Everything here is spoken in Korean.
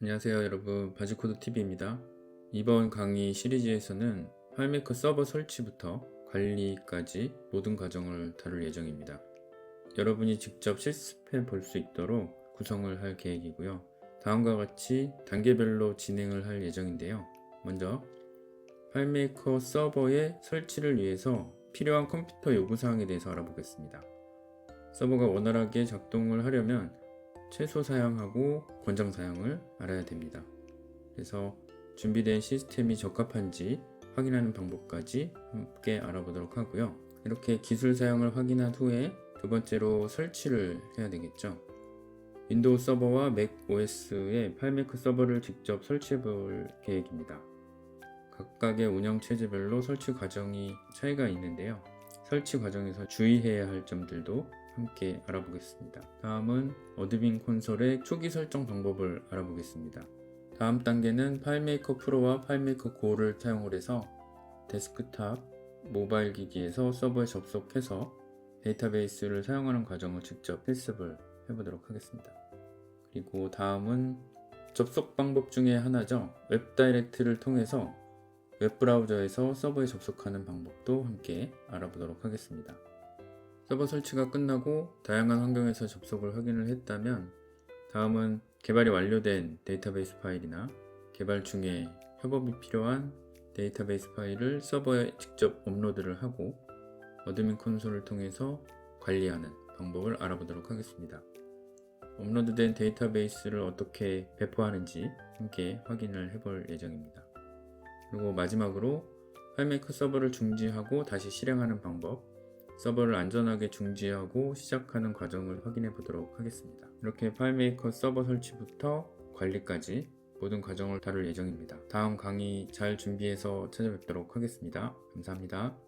안녕하세요 여러분. 바지코드TV입니다. 이번 강의 시리즈에서는 파일메이커 서버 설치부터 관리까지 모든 과정을 다룰 예정입니다. 여러분이 직접 실습해 볼 수 있도록 구성을 할 계획이고요. 다음과 같이 단계별로 진행을 할 예정인데요. 먼저 파일메이커 서버의 설치를 위해서 필요한 컴퓨터 요구사항에 대해서 알아보겠습니다. 서버가 원활하게 작동을 하려면 최소 사양하고 권장 사양을 알아야 됩니다. 그래서 준비된 시스템이 적합한지 확인하는 방법까지 함께 알아보도록 하고요. 이렇게 기술 사양을 확인한 후에 두 번째로 설치를 해야 되겠죠. 윈도우 서버와 맥 OS의 파일메이커 서버를 직접 설치해 볼 계획입니다. 각각의 운영 체제별로 설치 과정이 차이가 있는데요. 설치 과정에서 주의해야 할 점들도 함께 알아보겠습니다. 다음은 어드빈 콘솔의 초기 설정 방법을 알아보겠습니다. 다음 단계는 파일메이커 프로와 파일메이커 고를 사용을 해서 데스크탑, 모바일 기기에서 서버에 접속해서 데이터베이스를 사용하는 과정을 직접 실습을 해보도록 하겠습니다. 그리고 다음은 접속 방법 중에 하나죠. 웹 다이렉트를 통해서 웹 브라우저에서 서버에 접속하는 방법도 함께 알아보도록 하겠습니다. 서버 설치가 끝나고 다양한 환경에서 접속을 확인을 했다면 다음은 개발이 완료된 데이터베이스 파일이나 개발 중에 협업이 필요한 데이터베이스 파일을 서버에 직접 업로드를 하고 어드민 콘솔을 통해서 관리하는 방법을 알아보도록 하겠습니다. 업로드된 데이터베이스를 어떻게 배포하는지 함께 확인을 해볼 예정입니다. 그리고 마지막으로 파일메이커 서버를 중지하고 다시 실행하는 방법, 서버를 안전하게 중지하고 시작하는 과정을 확인해 보도록 하겠습니다. 이렇게 파일메이커 서버 설치부터 관리까지 모든 과정을 다룰 예정입니다. 다음 강의 잘 준비해서 찾아뵙도록 하겠습니다. 감사합니다.